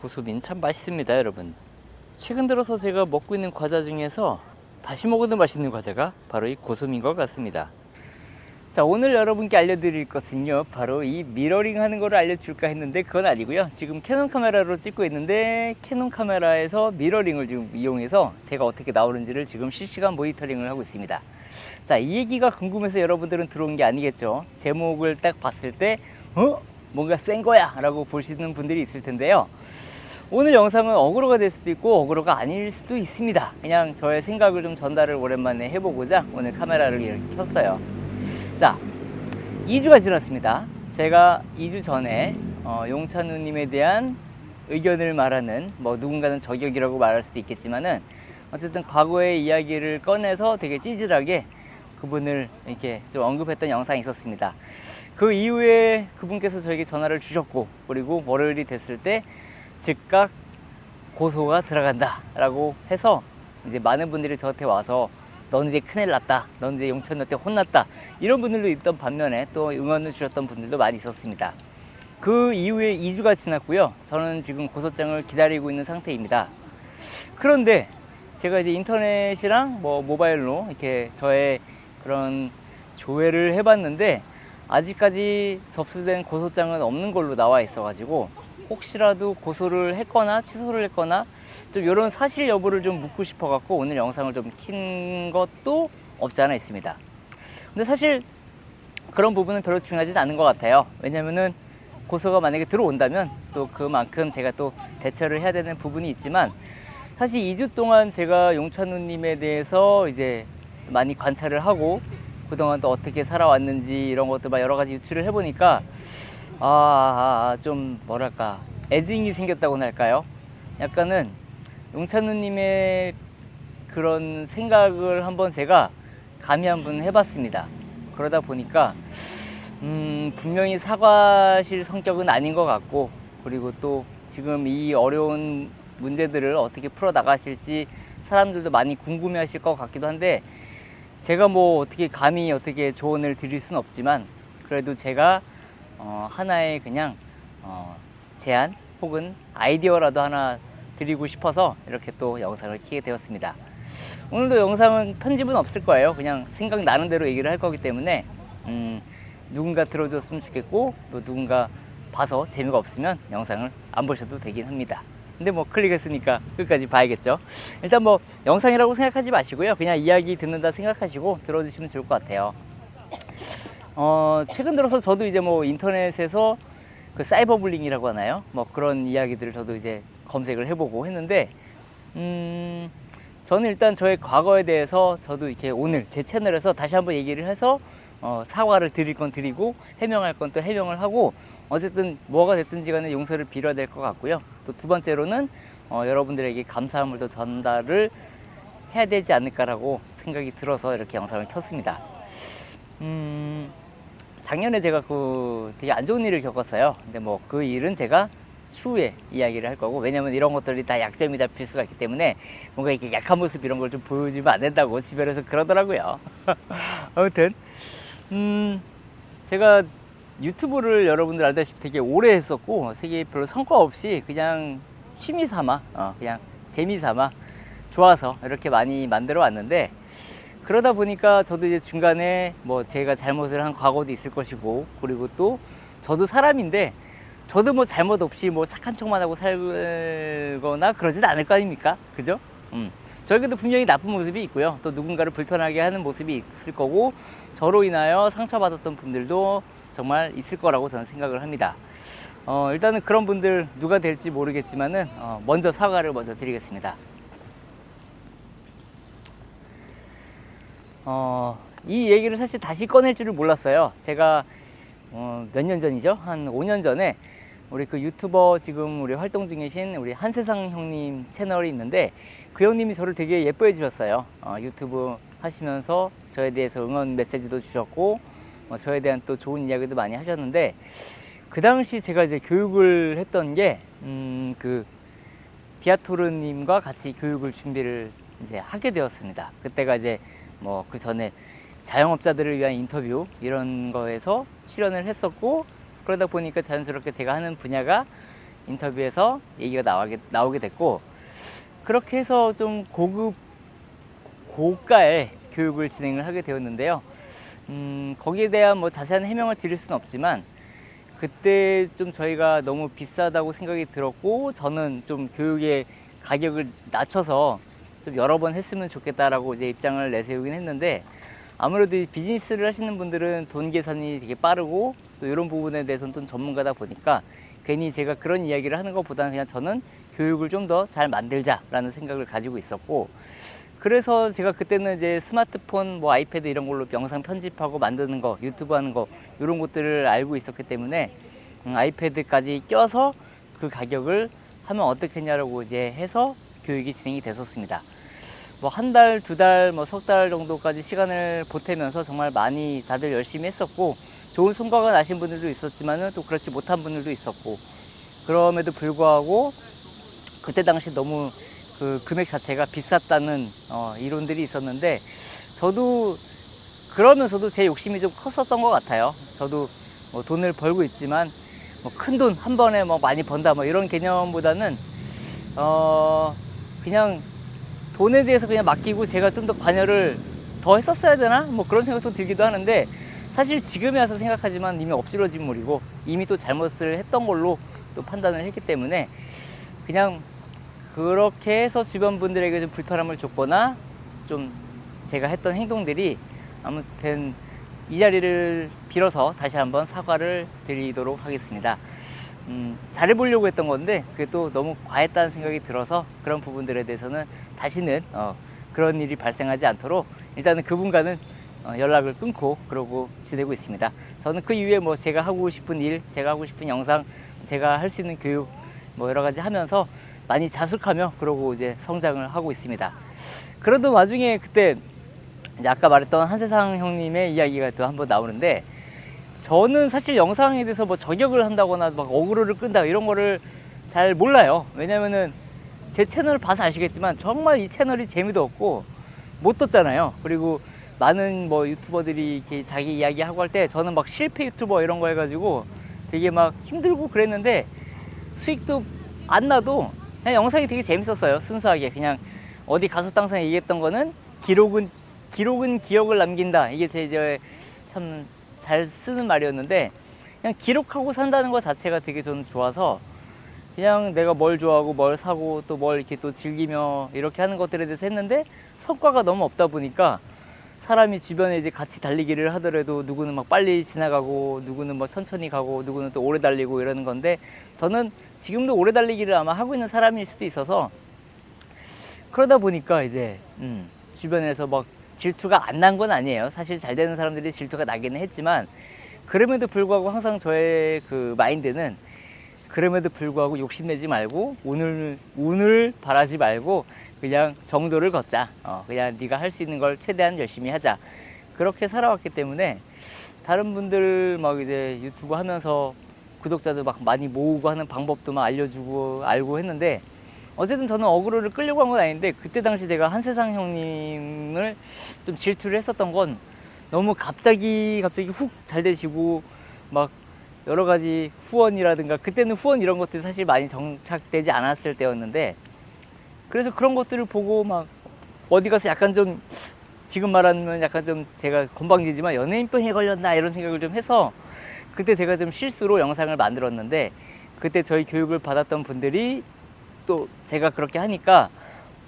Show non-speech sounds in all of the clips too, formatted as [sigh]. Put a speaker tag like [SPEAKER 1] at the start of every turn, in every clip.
[SPEAKER 1] 고수민 참 맛있습니다 여러분 최근 들어서 제가 먹고 있는 과자 중에서 다시 먹어도 맛있는 과자가 바로 이 고수민 것 같습니다 자 오늘 여러분께 알려드릴 것은요 바로 이 미러링 하는 거를 알려줄까 했는데 그건 아니고요 지금 캐논 카메라로 찍고 있는데 캐논 카메라에서 미러링을 지금 이용해서 제가 어떻게 나오는지를 지금 실시간 모니터링을 하고 있습니다 자 이 얘기가 궁금해서 여러분들은 들어온 게 아니겠죠 제목을 딱 봤을 때 어? 뭔가 센 거야 라고 보시는 분들이 있을 텐데요 오늘 영상은 어그로가 될 수도 있고 어그로가 아닐 수도 있습니다 그냥 저의 생각을 좀 전달을 오랜만에 해보고자 오늘 카메라를 이렇게 켰어요 자 2주가 지났습니다 제가 2주 전에 어, 용찬우님에 대한 의견을 말하는 뭐 누군가는 저격이라고 말할 수도 있겠지만은 어쨌든 과거의 이야기를 꺼내서 되게 찌질하게 그분을 이렇게 좀 언급했던 영상이 있었습니다 그 이후에 그분께서 저에게 전화를 주셨고 그리고 월요일이 됐을 때 즉각 고소가 들어간다 라고 해서 이제 많은 분들이 저한테 와서 넌 이제 큰일 났다 넌 이제 용천 너때 혼났다 이런 분들도 있던 반면에 또 응원을 주셨던 분들도 많이 있었습니다 그 이후에 2주가 지났고요 저는 지금 고소장을 기다리고 있는 상태입니다 그런데 제가 이제 인터넷이랑 뭐 모바일로 이렇게 저의 그런 조회를 해봤는데 아직까지 접수된 고소장은 없는 걸로 나와 있어가지고 혹시라도 고소를 했거나 취소를 했거나 좀 이런 사실 여부를 좀 묻고 싶어갖고 오늘 영상을 좀 킨 것도 없지 않아 있습니다. 근데 사실 그런 부분은 별로 중요하진 않은 것 같아요. 왜냐면은 고소가 만약에 들어온다면 또 그만큼 제가 또 대처를 해야 되는 부분이 있지만 사실 2주 동안 제가 용찬우님에 대해서 이제 많이 관찰을 하고 그동안 또 어떻게 살아왔는지 이런 것들 막 여러 가지 유추를 해보니까 아, 아, 아좀 뭐랄까 애증이 생겼다고나 할까요? 약간은 용찬우님의 그런 생각을 한번 제가 감히 한번 해봤습니다. 그러다 보니까 음, 분명히 사과실 성격은 아닌 것 같고 그리고 또 지금 이 어려운 문제들을 어떻게 풀어 나가실지 사람들도 많이 궁금해하실 것 같기도 한데 제가 뭐 어떻게 감히 어떻게 조언을 드릴 순 없지만 그래도 제가 어, 하나의 그냥 어, 제안 혹은 아이디어라도 하나 드리고 싶어서 이렇게 또 영상을 키게 되었습니다. 오늘도 영상은 편집은 없을 거예요. 그냥 생각나는 대로 얘기를 할 거기 때문에 음, 누군가 들어줬으면 좋겠고 또 누군가 봐서 재미가 없으면 영상을 안 보셔도 되긴 합니다. 근데 뭐 클릭했으니까 끝까지 봐야겠죠. 일단 뭐 영상이라고 생각하지 마시고요. 그냥 이야기 듣는다 생각하시고 들어주시면 좋을 것 같아요. 어, 최근 들어서 저도 이제 뭐 인터넷에서 그사이버블링이라고 하나요? 뭐 그런 이야기들을 저도 이제 검색을 해보고 했는데, 음, 저는 일단 저의 과거에 대해서 저도 이렇게 오늘 제 채널에서 다시 한번 얘기를 해서 어, 사과를 드릴 건 드리고 해명할 건 또 해명을 하고 어쨌든 뭐가 됐든지 간에 용서를 빌어야 될 것 같고요. 또 두 번째로는 어, 여러분들에게 감사함을 더 전달을 해야 되지 않을까라고 생각이 들어서 이렇게 영상을 켰습니다. 음, 작년에 제가 그 되게 안 좋은 일을 겪었어요. 근데 뭐 그 일은 제가 추후에 이야기를 할 거고 왜냐면 이런 것들이 다 약점이다 필수가 있기 때문에 뭔가 이렇게 약한 모습 이런 걸 좀 보여주면 안 된다고 집에서 그러더라고요. [laughs] 아무튼 음, 제가 유튜브를 여러분들 알다시피 되게 오래 했었고, 세계 별로 성과 없이 그냥 취미 삼아, 어, 그냥 재미 삼아 좋아서 이렇게 많이 만들어 왔는데, 그러다 보니까 저도 이제 중간에 뭐 제가 잘못을 한 과거도 있을 것이고, 그리고 또 저도 사람인데, 저도 뭐 잘못 없이 뭐 착한 척만 하고 살거나 그러진 않을 거 아닙니까? 그죠? 음. 저에게도 분명히 나쁜 모습이 있고요. 또 누군가를 불편하게 하는 모습이 있을 거고 저로 인하여 상처받았던 분들도 정말 있을 거라고 저는 생각을 합니다. 어, 일단은 그런 분들 누가 될지 모르겠지만은 어, 먼저 사과를 먼저 드리겠습니다. 어, 이 얘기를 사실 다시 꺼낼 줄을 몰랐어요. 제가 어, 몇 년 전이죠? 한 5년 전에 우리 그 유튜버 지금 우리 활동 중이신 우리 한세상 형님 채널이 있는데 그 형님이 저를 되게 예뻐해 주셨어요. 어, 유튜브 하시면서 저에 대해서 응원 메시지도 주셨고 뭐 저에 대한 또 좋은 이야기도 많이 하셨는데 그 당시 제가 이제 교육을 했던 게그 음 음, 디아토르님과 같이 교육을 준비를 이제 하게 되었습니다. 그때가 이제 뭐 그 전에 자영업자들을 위한 인터뷰 이런 거에서 출연을 했었고 그러다 보니까 자연스럽게 제가 하는 분야가 인터뷰에서 얘기가 나오게, 나오게 됐고 그렇게 해서 좀 고급 고가의 교육을 진행을 하게 되었는데요. 음, 거기에 대한 뭐 자세한 해명을 드릴 수는 없지만 그때 좀 저희가 너무 비싸다고 생각이 들었고 저는 좀 교육의 가격을 낮춰서 좀 여러 번 했으면 좋겠다라고 이제 입장을 내세우긴 했는데 아무래도 비즈니스를 하시는 분들은 돈 계산이 되게 빠르고 또 이런 부분에 대해서는 또 전문가다 보니까 괜히 제가 그런 이야기를 하는 것보다는 그냥 저는 교육을 좀 더 잘 만들자라는 생각을 가지고 있었고 그래서 제가 그때는 이제 스마트폰, 뭐 아이패드 이런 걸로 영상 편집하고 만드는 거, 유튜브 하는 거 이런 것들을 알고 있었기 때문에 음, 아이패드까지 껴서 그 가격을 하면 어떻겠냐라고 이제 해서 교육이 진행이 됐었습니다. 뭐 한 달, 두 달, 뭐 석 달 정도까지 시간을 보태면서 정말 많이 다들 열심히 했었고 좋은 성과가 나신 분들도 있었지만또 그렇지 못한 분들도 있었고 그럼에도 불구하고 그때 당시 너무 그 금액 자체가 비쌌다는 어, 이론들이 있었는데 저도 그러면서도 제 욕심이 좀 컸었던 것 같아요. 저도 뭐 돈을 벌고 있지만 뭐 큰 돈 한 번에 뭐 많이 번다 뭐 이런 개념보다는 어 그냥 돈에 대해서 그냥 맡기고 제가 좀 더 관여를 더 했었어야 되나 뭐 그런 생각도 들기도 하는데 사실 지금에 와서 생각하지만 이미 엎질러진 물이고 이미 또 잘못을 했던 걸로 또 판단을 했기 때문에 그냥 그렇게 해서 주변 분들에게 좀 불편함을 줬거나 좀 제가 했던 행동들이 아무튼 이 자리를 빌어서 다시 한번 사과를 드리도록 하겠습니다. 음, 잘해보려고 했던 건데 그게 또 너무 과했다는 생각이 들어서 그런 부분들에 대해서는 다시는 어, 그런 일이 발생하지 않도록 일단은 그분과는 어, 연락을 끊고 그러고 지내고 있습니다. 저는 그 이후에 뭐 제가 하고 싶은 일, 제가 하고 싶은 영상, 제가 할 수 있는 교육 뭐 여러 가지 하면서 많이 자숙하며 그러고 이제 성장을 하고 있습니다. 그러던 와중에 그때 이제 아까 말했던 한세상 형님의 이야기가 또 한 번 나오는데 저는 사실 영상에 대해서 뭐 저격을 한다거나 막 어그로를 끈다 이런 거를 잘 몰라요. 왜냐면은 제 채널을 봐서 아시겠지만 정말 이 채널이 재미도 없고 못 떴잖아요. 그리고 많은 뭐 유튜버들이 이렇게 자기 이야기 하고 할 때 저는 막 실패 유튜버 이런 거 해가지고 되게 막 힘들고 그랬는데 수익도 안 나도 그냥 영상이 되게 재밌었어요. 순수하게 그냥 어디 가수 땅상 얘기했던 거는 기록은 기록은 기억을 남긴다. 이게 제참잘 쓰는 말이었는데 그냥 기록하고 산다는 것 자체가 되게 저는 좋아서 그냥 내가 뭘 좋아하고 뭘 사고 또 뭘 이렇게 또 즐기며 이렇게 하는 것들에 대해서 했는데 성과가 너무 없다 보니까 사람이 주변에 이제 같이 달리기를 하더라도 누구는 막 빨리 지나가고 누구는 뭐 천천히 가고 누구는 또 오래 달리고 이러는 건데 저는 지금도 오래 달리기를 아마 하고 있는 사람일 수도 있어서 그러다 보니까 이제 음, 주변에서 막 질투가 안 난 건 아니에요. 사실 잘 되는 사람들이 질투가 나기는 했지만 그럼에도 불구하고 항상 저의 그 마인드는 그럼에도 불구하고 욕심내지 말고 오늘 운을 바라지 말고 그냥 정도를 걷자. 어, 그냥 네가 할 수 있는 걸 최대한 열심히 하자. 그렇게 살아왔기 때문에 다른 분들 막 이제 유튜브 하면서 구독자도 막 많이 모으고 하는 방법도 막 알려주고 알고 했는데 어쨌든 저는 어그로를 끌려고 한 건 아닌데 그때 당시 제가 한세상 형님을 좀 질투를 했었던 건 너무 갑자기 갑자기 훅 잘 되시고 막 여러 가지 후원이라든가 그때는 후원 이런 것들이 사실 많이 정착되지 않았을 때였는데 그래서 그런 것들을 보고 막 어디 가서 약간 좀 지금 말하면 약간 좀 제가 건방지지만 연예인병에 걸렸나 이런 생각을 좀 해서 그때 제가 좀 실수로 영상을 만들었는데 그때 저희 교육을 받았던 분들이 또 제가 그렇게 하니까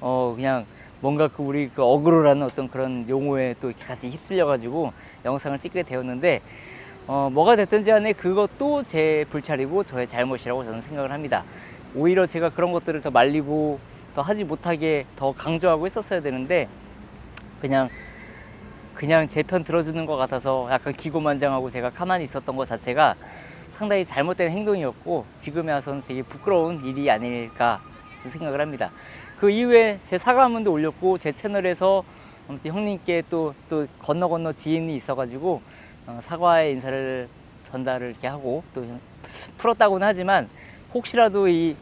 [SPEAKER 1] 어 그냥 뭔가 그 우리 그 어그로라는 어떤 그런 용어에 또 같이 휩쓸려 가지고 영상을 찍게 되었는데 어, 뭐가 됐든지 간에 그것도 제 불찰이고 저의 잘못이라고 저는 생각을 합니다. 오히려 제가 그런 것들을 더 말리고 더 하지 못하게 더 강조하고 했었어야 되는데 그냥 그냥 제 편 들어주는 것 같아서 약간 기고만장하고 제가 가만히 있었던 것 자체가 상당히 잘못된 행동이었고 지금에 와서는 되게 부끄러운 일이 아닐까 생각을 합니다. 그 이후에 제 사과문도 올렸고 제 채널에서 아무튼 형님께 또 또 건너 건너 지인이 있어가지고 어, 사과의 인사를 전달을 이렇게 하고 또 풀었다고는 하지만 혹시라도 이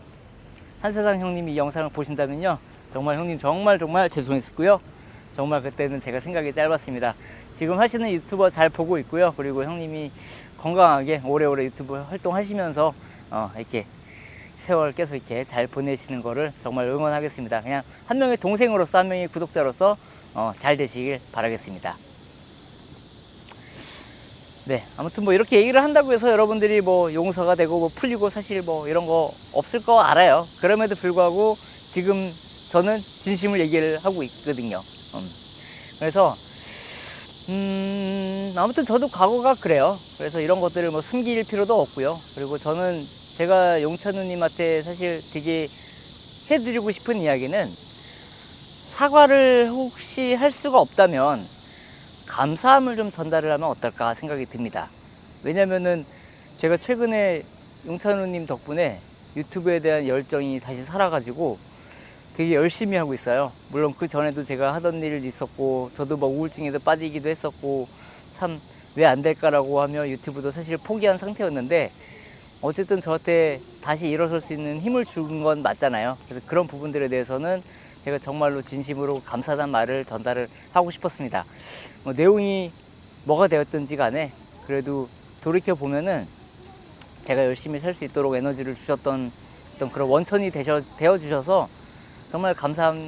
[SPEAKER 1] 한세상 형님이 이 영상을 보신다면요 정말 형님 정말 정말 죄송했고요 정말 그때는 제가 생각이 짧았습니다 지금 하시는 유튜버 잘 보고 있고요 그리고 형님이 건강하게 오래오래 유튜브 활동하시면서 어, 이렇게 세월 계속 이렇게 잘 보내시는 거를 정말 응원하겠습니다 그냥 한 명의 동생으로서 한 명의 구독자로서 어, 잘 되시길 바라겠습니다 네, 아무튼 뭐 이렇게 얘기를 한다고 해서 여러분들이 뭐 용서가 되고 뭐 풀리고 사실 뭐 이런 거 없을 거 알아요. 그럼에도 불구하고 지금 저는 진심을 얘기를 하고 있거든요. 음. 그래서 음, 아무튼 저도 과거가 그래요. 그래서 이런 것들을 뭐 숨길 필요도 없고요. 그리고 저는 제가 용찬우님한테 사실 되게 해드리고 싶은 이야기는 사과를 혹시 할 수가 없다면 감사함을 좀 전달을 하면 어떨까 생각이 듭니다. 왜냐면은 제가 최근에 용찬우님 덕분에 유튜브에 대한 열정이 다시 살아가지고 되게 열심히 하고 있어요. 물론 그 전에도 제가 하던 일 있었고 저도 막 우울증에도 빠지기도 했었고 참 왜 안 될까라고 하며 유튜브도 사실 포기한 상태였는데 어쨌든 저한테 다시 일어설 수 있는 힘을 준 건 맞잖아요. 그래서 그런 부분들에 대해서는 제가 정말로 진심으로 감사하다는 말을 전달을 하고 싶었습니다. 뭐 내용이 뭐가 되었든지 간에 그래도 돌이켜 보면은 제가 열심히 살 수 있도록 에너지를 주셨던 어떤 그런 원천이 되셔, 되어 주셔서 정말 감사함을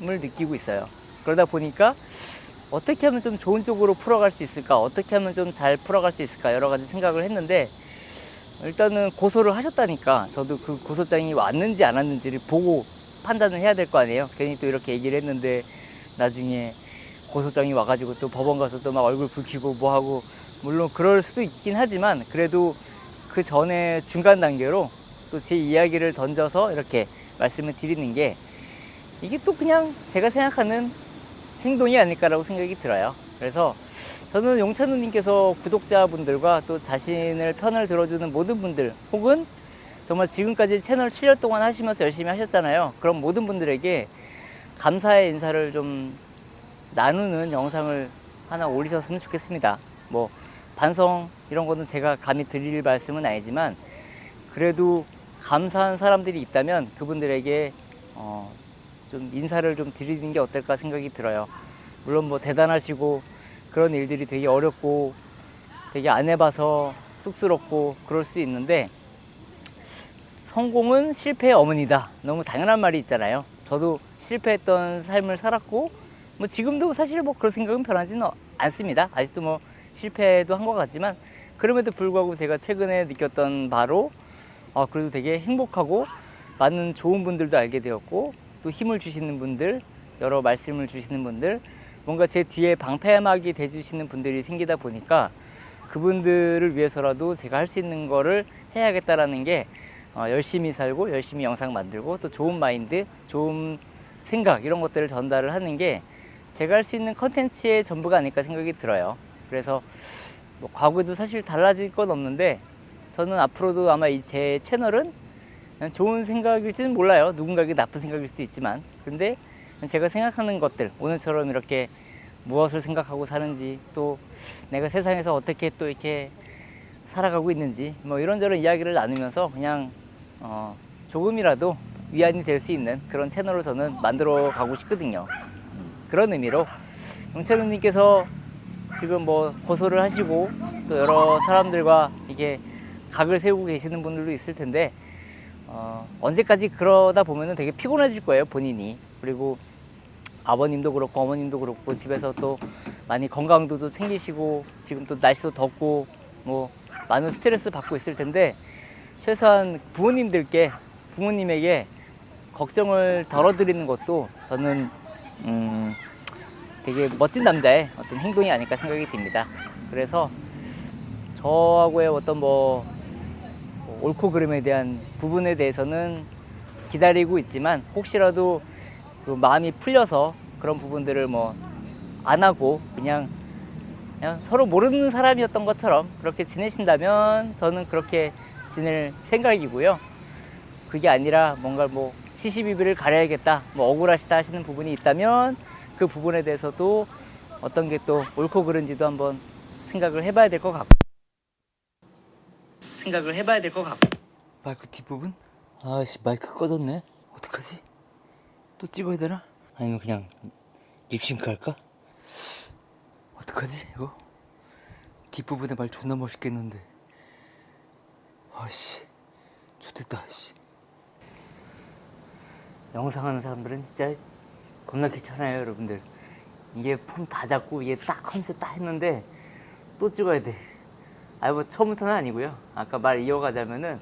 [SPEAKER 1] 느끼고 있어요. 그러다 보니까 어떻게 하면 좀 좋은 쪽으로 풀어갈 수 있을까? 어떻게 하면 좀 잘 풀어갈 수 있을까? 여러 가지 생각을 했는데 일단은 고소를 하셨다니까 저도 그 고소장이 왔는지 안 왔는지를 보고 판단을 해야 될 거 아니에요. 괜히 또 이렇게 얘기를 했는데 나중에 고소장이 와가지고 또 법원 가서 또 막 얼굴 붉히고 뭐하고 물론 그럴 수도 있긴 하지만 그래도 그 전에 중간 단계로 또 제 이야기를 던져서 이렇게 말씀을 드리는 게 이게 또 그냥 제가 생각하는 행동이 아닐까라고 생각이 들어요. 그래서 저는 용찬우님께서 구독자분들과 또 자신을 편을 들어주는 모든 분들 혹은 정말 지금까지 채널 7년 동안 하시면서 열심히 하셨잖아요. 그럼 모든 분들에게 감사의 인사를 좀 나누는 영상을 하나 올리셨으면 좋겠습니다. 뭐 반성 이런 거는 제가 감히 드릴 말씀은 아니지만 그래도 감사한 사람들이 있다면 그분들에게 어좀 인사를 좀 드리는 게 어떨까 생각이 들어요. 물론 뭐 대단하시고 그런 일들이 되게 어렵고 되게 안 해봐서 쑥스럽고 그럴 수 있는데 성공은 실패의 어머니다. 너무 당연한 말이 있잖아요. 저도 실패했던 삶을 살았고, 뭐 지금도 사실 뭐 그런 생각은 변하지는 않습니다. 아직도 뭐 실패도 한 것 같지만, 그럼에도 불구하고 제가 최근에 느꼈던 바로, 아, 그래도 되게 행복하고, 많은 좋은 분들도 알게 되었고, 또 힘을 주시는 분들, 여러 말씀을 주시는 분들, 뭔가 제 뒤에 방패막이 돼주시는 분들이 생기다 보니까, 그분들을 위해서라도 제가 할 수 있는 거를 해야겠다라는 게 어, 열심히 살고 열심히 영상 만들고 또 좋은 마인드, 좋은 생각 이런 것들을 전달을 하는 게 제가 할 수 있는 컨텐츠의 전부가 아닐까 생각이 들어요. 그래서 뭐 과거에도 사실 달라질 건 없는데 저는 앞으로도 아마 이 제 채널은 좋은 생각일지는 몰라요. 누군가에게 나쁜 생각일 수도 있지만. 근데 제가 생각하는 것들, 오늘처럼 이렇게 무엇을 생각하고 사는지, 또 내가 세상에서 어떻게 또 이렇게 살아가고 있는지 뭐 이런저런 이야기를 나누면서 그냥 어 조금이라도 위안이 될 수 있는 그런 채널을 저는 만들어 가고 싶거든요. 그런 의미로 영채루님께서 지금 뭐 고소를 하시고 또 여러 사람들과 이게 각을 세우고 계시는 분들도 있을 텐데 어, 언제까지 그러다 보면은 되게 피곤해질 거예요 본인이 그리고 아버님도 그렇고 어머님도 그렇고 집에서 또 많이 건강도도 챙기시고 지금 또 날씨도 덥고 뭐 많은 스트레스 받고 있을 텐데 최소한 부모님들께 부모님에게 걱정을 덜어드리는 것도 저는 음, 되게 멋진 남자의 어떤 행동이 아닐까 생각이 듭니다. 그래서 저하고의 어떤 뭐 옳고 그름에 대한 부분에 대해서는 기다리고 있지만 혹시라도 그 마음이 풀려서 그런 부분들을 뭐 안 하고 그냥 서로 모르는 사람이었던 것처럼 그렇게 지내신다면 저는 그렇게 지낼 생각이고요. 그게 아니라 뭔가 뭐 시시비비를 가려야겠다, 뭐 억울하시다 하시는 부분이 있다면 그 부분에 대해서도 어떤 게 또 옳고 그른지도 한번 생각을 해봐야 될 것 같고 생각을 해봐야 될 것 같고 마이크 뒷부분? 아씨 마이크 꺼졌네 어떡하지? 또 찍어야 되나? 아니면 그냥 립싱크 할까? 어떡하지 이거? 뒷부분에 말 존나 멋있겠는데 아씨 좋됐다 아씨 영상하는 사람들은 진짜 겁나 귀찮아요 여러분들 이게 폼 다 잡고 이게 딱 컨셉 딱 했는데 또 찍어야 돼 아니 뭐 처음부터는 아니고요 아까 말 이어가자면은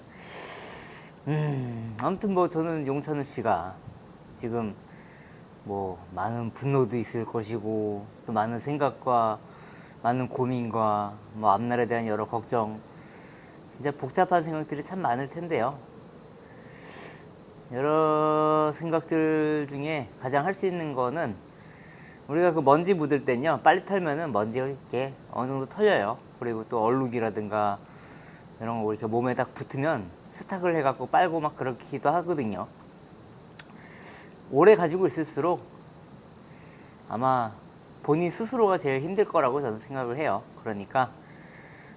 [SPEAKER 1] 음 아무튼 뭐 저는 용찬우 씨가 지금 뭐 많은 분노도 있을 것이고 또 많은 생각과 많은 고민과 뭐 앞날에 대한 여러 걱정 진짜 복잡한 생각들이 참 많을 텐데요. 여러 생각들 중에 가장 할 수 있는 거는 우리가 그 먼지 묻을 땐요 빨리 털면은 먼지가 이렇게 어느 정도 털려요. 그리고 또 얼룩이라든가 이런 거 이렇게 몸에 딱 붙으면 세탁을 해갖고 빨고 막 그렇기도 하거든요. 오래 가지고 있을수록 아마 본인 스스로가 제일 힘들 거라고 저는 생각을 해요. 그러니까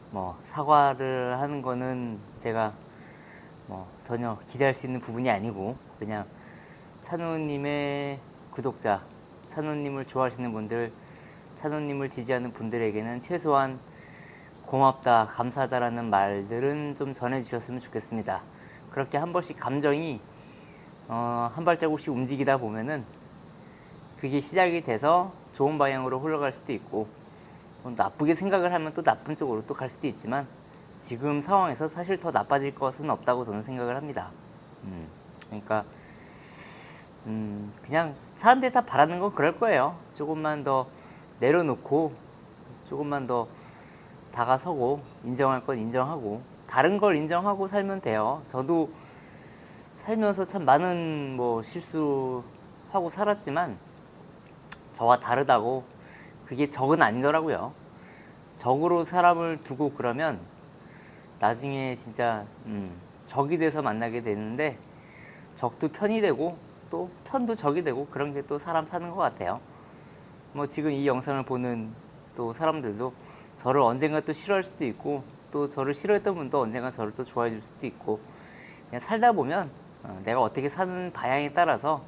[SPEAKER 1] 뭐 사과를 하는 거는 제가 뭐 전혀 기대할 수 있는 부분이 아니고 그냥 찬우님의 구독자, 찬우님을 좋아하시는 분들, 찬우님을 지지하는 분들에게는 최소한 고맙다, 감사하다라는 말들은 좀 전해주셨으면 좋겠습니다. 그렇게 한 번씩 감정이 어, 한 발자국씩 움직이다 보면은 그게 시작이 돼서 좋은 방향으로 흘러갈 수도 있고 나쁘게 생각을 하면 또 나쁜 쪽으로 또 갈 수도 있지만 지금 상황에서 사실 더 나빠질 것은 없다고 저는 생각을 합니다. 음, 그러니까 음, 그냥 사람들이 다 바라는 건 그럴 거예요. 조금만 더 내려놓고 조금만 더 다가서고 인정할 건 인정하고 다른 걸 인정하고 살면 돼요. 저도 살면서 참 많은 뭐 실수하고 살았지만 저와 다르다고 그게 적은 아니더라고요. 적으로 사람을 두고 그러면 나중에 진짜 음, 적이 돼서 만나게 되는데 적도 편이 되고 또 편도 적이 되고 그런 게 또 사람 사는 것 같아요. 뭐 지금 이 영상을 보는 또 사람들도 저를 언젠가 또 싫어할 수도 있고 또 저를 싫어했던 분도 언젠가 저를 또 좋아해 줄 수도 있고 그냥 살다 보면 어, 내가 어떻게 사는 방향에 따라서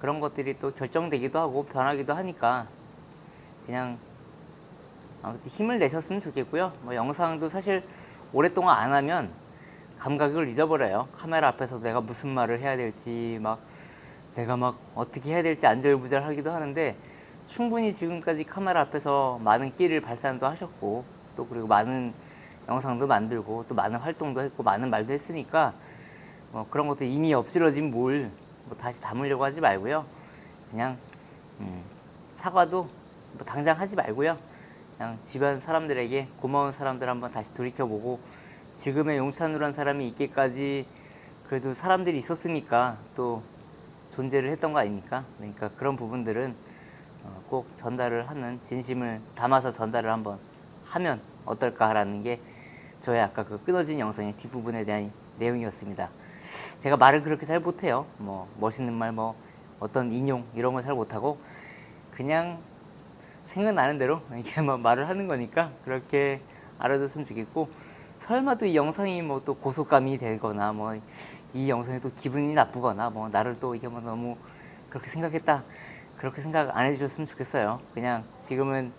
[SPEAKER 1] 그런 것들이 또 결정되기도 하고 변하기도 하니까 그냥 아무튼 힘을 내셨으면 좋겠고요. 뭐 영상도 사실 오랫동안 안 하면 감각을 잊어버려요. 카메라 앞에서 내가 무슨 말을 해야 될지 막 내가 막 어떻게 해야 될지 안절부절 하기도 하는데 충분히 지금까지 카메라 앞에서 많은 끼를 발산도 하셨고 또 그리고 많은 영상도 만들고 또 많은 활동도 했고 많은 말도 했으니까 뭐 그런 것도 이미 없질러진물뭐 다시 담으려고 하지 말고요. 그냥 음, 사과도 뭐 당장 하지 말고요. 그냥 주변 사람들에게 고마운 사람들 한번 다시 돌이켜보고 지금의 용찬우란 사람이 있기까지 그래도 사람들이 있었으니까 또 존재를 했던 거 아닙니까? 그러니까 그런 부분들은 어, 꼭 전달을 하는 진심을 담아서 전달을 한번 하면 어떨까라는 게 저의 아까 그 끊어진 영상의 뒷부분에 대한 내용이었습니다. 제가 말을 그렇게 잘 못해요. 뭐 멋있는 말, 뭐 어떤 인용 이런 걸 잘 못하고 그냥 생각나는 대로 [laughs] 이게 막 뭐 말을 하는 거니까 그렇게 알아줬으면 좋겠고 설마 또이 영상이 뭐 또 고속감이 되거나 뭐 이 영상이 또 기분이 나쁘거나 뭐 나를 또 이게 뭐 너무 그렇게 생각했다 그렇게 생각 안 해주셨으면 좋겠어요. 그냥 지금은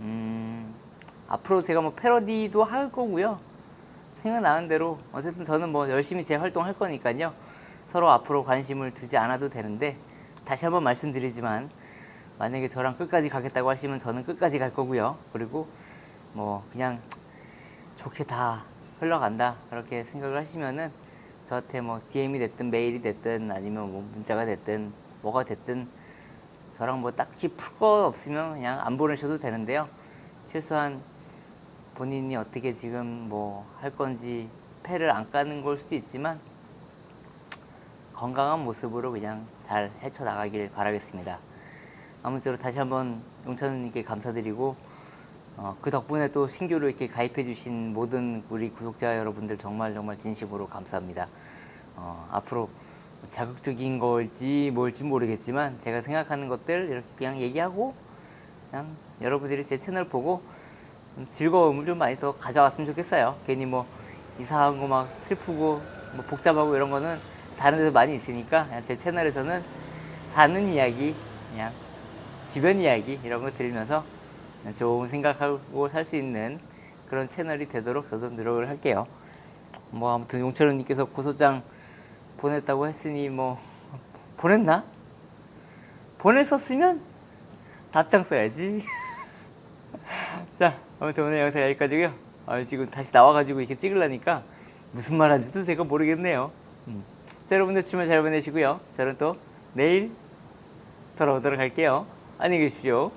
[SPEAKER 1] 음 앞으로 제가 뭐 패러디도 할 거고요. 생각나는 대로 어쨌든 저는 뭐 열심히 제 활동할 거니까요. 서로 앞으로 관심을 두지 않아도 되는데 다시 한번 말씀드리지만 만약에 저랑 끝까지 가겠다고 하시면 저는 끝까지 갈 거고요. 그리고 뭐 그냥 좋게 다 흘러간다 그렇게 생각을 하시면은 저한테 뭐 DM이 됐든 메일이 됐든 아니면 뭐 문자가 됐든 뭐가 됐든 저랑 뭐 딱히 풀 거 없으면 그냥 안 보내셔도 되는데요. 최소한 본인이 어떻게 지금 뭐 할 건지 패를 안 까는 걸 수도 있지만 건강한 모습으로 그냥 잘 헤쳐 나가길 바라겠습니다. 아무쪼록 다시 한번 용찬님께 감사드리고 어, 그 덕분에 또 신규로 이렇게 가입해 주신 모든 우리 구독자 여러분들 정말 정말 진심으로 감사합니다. 어, 앞으로 자극적인 걸지 뭘지 모르겠지만 제가 생각하는 것들 이렇게 그냥 얘기하고 그냥 여러분들이 제 채널 보고 즐거움을 좀 많이 더 가져왔으면 좋겠어요. 괜히 뭐 이상한 거 막 슬프고 뭐 복잡하고 이런 거는 다른 데서 많이 있으니까 제 채널에서는 사는 이야기, 그냥 주변 이야기 이런 거 들으면서 좋은 생각하고 살 수 있는 그런 채널이 되도록 저도 노력을 할게요. 뭐 아무튼 용철님께서 고소장 보냈다고 했으니 뭐 보냈나? 보냈었으면 답장 써야지. [laughs] 자. 아무튼 오늘 영상 여기까지고요. 아, 지금 다시 나와가지고 이렇게 찍으려니까 무슨 말 하는지도 제가 모르겠네요. 음. 자, 여러분들 주말 잘 보내시고요. 저는 또 내일 돌아오도록 할게요. 안녕히 계십시오.